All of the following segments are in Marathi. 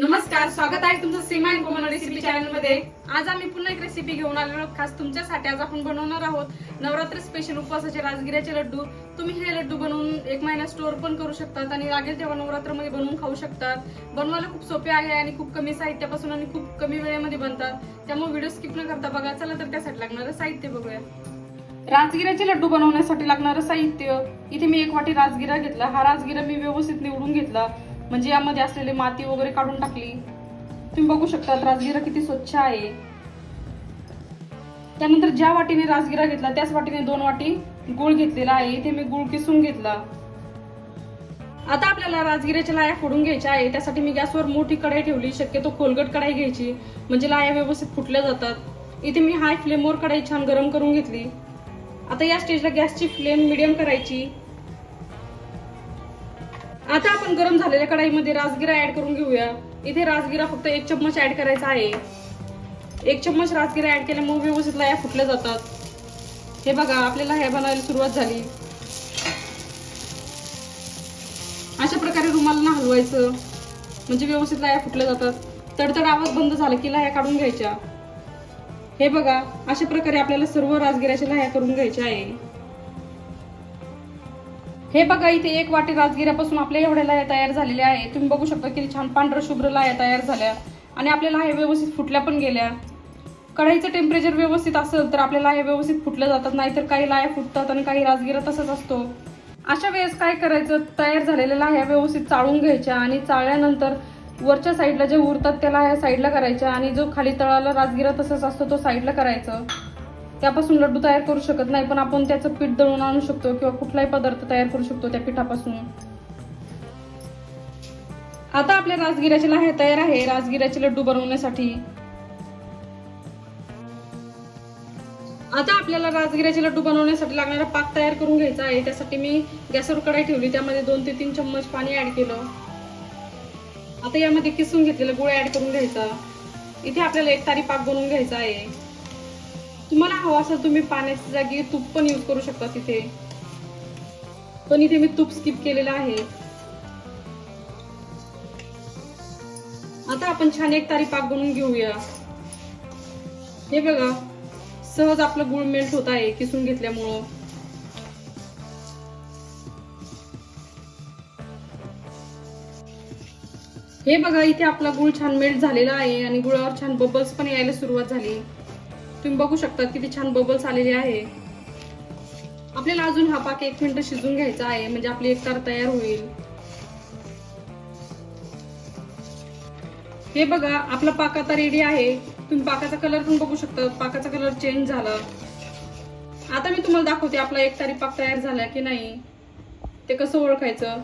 नमस्कार स्वागत आहे तुमचं सीमा अँड कोमन रेसिपी चॅनलमध्ये आज आम्ही पुन्हा एक रेसिपी घेऊन आलेलो खास तुमच्यासाठी आज आपण बनवणार आहोत नवरात्र स्पेशल उपवासाचे राजगिऱ्याचे लड्डू. तुम्ही हे लड्डू बनवून एक महिना स्टोअर पण करू शकतात आणि लागेल तेव्हा नवरात्रमध्ये बनवून खाऊ शकतात. बनवायला खूप सोपे आहे आणि खूप कमी साहित्यापासून आणि खूप कमी वेळेमध्ये बनतात. त्यामुळे व्हिडिओ स्किप न करता बघा चला तर त्यासाठी लागणारं साहित्य बघूया. राजगिऱ्याचे लड्डू बनवण्यासाठी लागणारं साहित्य. इथे मी एक वाटी राजगिरा घेतला. हा राजगिरा मी व्यवस्थित निवडून घेतला. म्हणजे यामध्ये असलेली माती वगैरे काढून टाकली. तुम्ही बघू शकता राजगिरा किती स्वच्छ आहे. त्यानंतर ज्या वाटीने राजगिरा घेतला त्याच वाटीने दोन वाटी गुळ घेतलेला आहे. इथे मी गुळ किसून घेतला. आता आपल्याला राजगिऱ्याच्या लाया फोडून घ्यायच्या आहे त्यासाठी मी गॅसवर मोठी कढाई ठेवली. शक्यतो खोलगट कढाई घ्यायची. म्हणजे लाया व्यवस्थित फुटल्या जातात. इथे मी हाय फ्लेमवर कढाई छान गरम करून घेतली. आता या स्टेजला गॅसची फ्लेम मिडियम करायची. आता आपण गरम झालेल्या कढाईमध्ये राजगिरा ऍड करून घेऊया. इथे राजगिरा फक्त एक चम्मच ऍड करायचा आहे. एक चम्मच राजगिरा ऍड केल्यामुळे व्यवस्थित लाया फुटल्या जातात. हे बघा आपल्याला हे बनायला सुरुवात झाली. अशा प्रकारे रुमाला हलवायचं. म्हणजे व्यवस्थित लाया फुटल्या जातात. तडतड आवाज बंद झाला की लाया काढून घ्यायच्या. हे बघा अशा प्रकारे आपल्याला सर्व राजगिराच्या लाह्या करून घ्यायच्या आहे. हे बघा इथे एक वाटी राजगिऱ्यापासून आपल्या एवढ्या लाह्या तयार झालेल्या आहे तुम्ही बघू शकता किती छान पांढर शुभ्र लाह्या तयार झाल्या. आणि आपल्या लाह्या व्यवस्थित फुटल्या पण गेल्या. कढाईचं टेम्परेचर व्यवस्थित असेल तर आपल्या लाह्या व्यवस्थित फुटल्या जातात नाहीतर काही लाह्या फुटतात आणि काही राजगिरा तसंच असतो. अशा वेळेस काय करायचं? तयार झालेल्या लाह्या व्यवस्थित चाळून घ्यायच्या आणि चाळल्यानंतर वरच्या साईडला जे उरतात त्याला ह्या साईडला करायच्या आणि जो खाली तळाला राजगिरा तसंच असतो तो साईडला करायचं. त्यापासून लड्डू तयार करू शकत नाही पण आपण त्याचं पीठ दळून आणू शकतो किंवा कुठलाही पदार्थ तयार करू शकतो त्या पिठापासून. आता आपल्या राजगिराचे लाह्या तयार आहे. राजगिराचे लड्डू बनवण्यासाठी. आता आपल्याला राजगिऱ्याचे लड्डू बनवण्यासाठी लागणारा पाक तयार करून घ्यायचा आहे. त्यासाठी मी गॅसवर कढाई ठेवली. त्यामध्ये दोन ते तीन चम्मच पाणी ऍड केलं. आता यामध्ये किसून घेतलेलं गुळ ऍड करून घ्यायचा. इथे आपल्याला एक तारी पाक बनवून घ्यायचा आहे. तुम्हाला हवा असेल तुम्ही पाण्याच्या जागी तूप पण यूज करू शकता तिथे. पण इथे मी तूप स्किप केलेलं आहे. आता आपण छान एक तारी पाक बनवून घेऊया. हे बघा सहज आपलं गुळ मेल्ट होत आहे किसून घेतल्यामुळं. हे बघा इथे आपला गुळ छान मेल्ट झालेला आहे आणि गुळावर छान बबल्स पण यायला सुरुवात झाली. तुम्ही बघू शकता किती छान बबल्स आलेले आहे. आपल्याला अजून हा पाक एक मिनिट शिजून घ्यायचा आहे म्हणजे आपली एक तार तयार होईल. हे बघा आपला पाक आता रेडी आहे. तुम्ही पाकाचा कलर पण बघू शकता. पाकाचा कलर चेंज झाला. आता मी तुम्हाला दाखवते आपला एक तारी पाक तयार झाला की नाही. ते कसं ओळखायचं?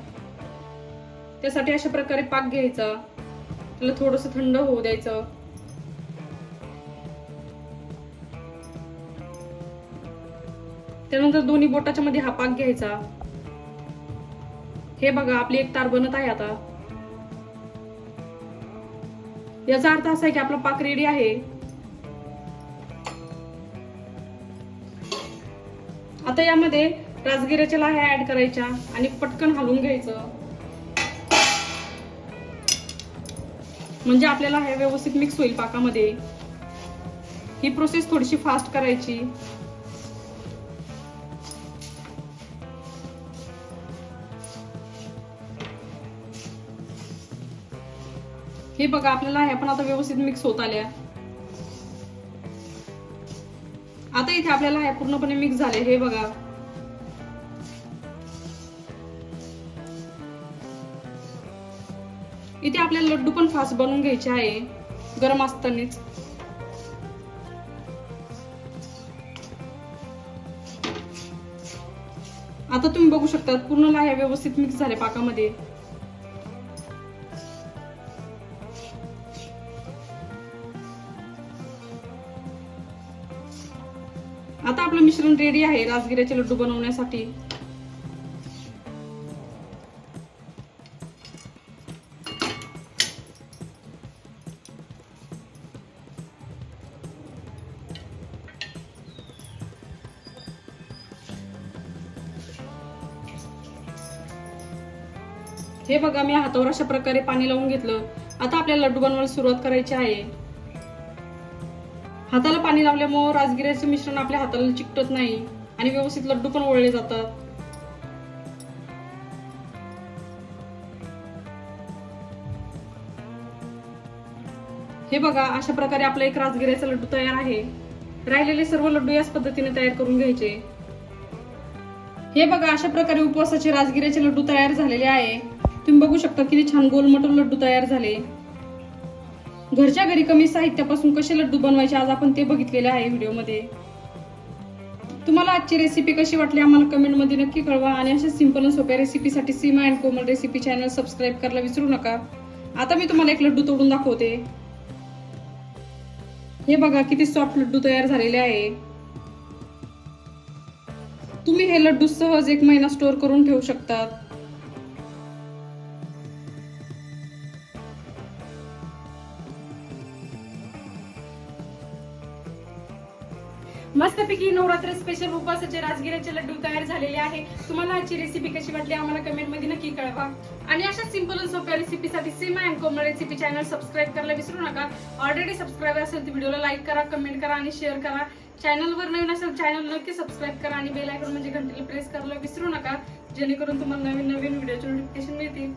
त्यासाठी अशा प्रकारे पाक घ्यायचा. त्याला थोडस थंड होऊ द्यायचं. त्यानंतर दोन्ही बोटाच्या मध्ये हा पाक घ्यायचा. हे बघा आपली एक तार बनत आहे आता. याचा अर्थ असा आहे की आपला पाक रेडी आहे. आता यामध्ये राजगिऱ्याच्या लाह्या ऍड करायच्या आणि पटकन हलवून घ्यायचं. म्हणजे आपल्याला हे व्यवस्थित मिक्स होईल पाकामध्ये. ही प्रोसेस थोडीशी फास्ट करायची. हे बघा आपल्याला ह्या पण आता व्यवस्थित मिक्स होत आल्या. आता इथे आपल्याला हे पूर्णपणे मिक्स झाले हे बघा. इथे आपल्याला लड्डू पण फास्ट बनवून घ्यायचे आहे. गरम असतानाच. आता तुम्ही बघू शकता पूर्ण लाह्या व्यवस्थित मिक्स झाल्या पाकामध्ये. आता आपलं मिश्रण रेडी आहे राजगिऱ्याचे लड्डू बनवण्यासाठी. हे बघा मी हातावर अशा प्रकारे पाणी लावून घेतलं. आता आपल्याला लड्डू बनवायला सुरुवात करायची आहे. हाताला पाणी लावल्यामुळे राजगिऱ्याचे मिश्रण आपल्या हाताला चिकटत नाही आणि व्यवस्थित लड्डू पण वळले जातात. हे बघा अशा प्रकारे आपला एक राजगिऱ्याचा लड्डू तयार आहे. राहिलेले सर्व लड्डू याच पद्धतीने तयार करून घ्यायचे. हे बघा अशा प्रकारे उपवासाचे राजगिऱ्याचे लड्डू तयार झालेले आहे. तुम्ही बघू शकता किती छान गोलमटोल लड्डू तयार झाले. घरच्या घरी कमी साहित्यापासून कसे लड्डू बनवायचे आज आपण ते बघितलेले आहे व्हिडिओमध्ये. तुम्हाला आजची रेसिपी कशी वाटली आम्हाला कमेंटमध्ये नक्की कळवा आणि अशा सिंपल आणि सोप्या रेसिपीसाठी Seema and Komal recipe channel subscribe करायला विसरू नका. आता मी तुम्हाला एक लड्डू तोडून दाखवते. हे बघा किती सॉफ्ट लड्डू तयार झालेले आहे. तुम्ही हे लड्डू सहज एक महिना स्टोअर करून ठेवू शकतात. मस्तपैकी नवरात्र स्पेशल उपवासाचे राजगिऱ्याचे लड्डू तयार झालेले आहे. तुम्हाला आजची रेसिपी कशी वाटली आम्हाला कमेंटमध्ये नक्की कळवा. आणि अशा सिंपल आणि सोप्या रेसिपीसाठी Seema and Komal recipe channel subscribe करायला विसरू नका. ऑलरेडी सबस्क्राईब असेल तर व्हिडिओला लाईक करा कमेंट करा आणि शेअर करा. चॅनलवर नवीन असेल चॅनल नक्की सबस्क्राईब करा आणि बेल आयकॉन म्हणजे घंटेला प्रेस करायला विसरू नका. जेणेकरून तुम्हाला नवीन नवीन व्हिडिओचे नोटिफिकेशन मिळतील.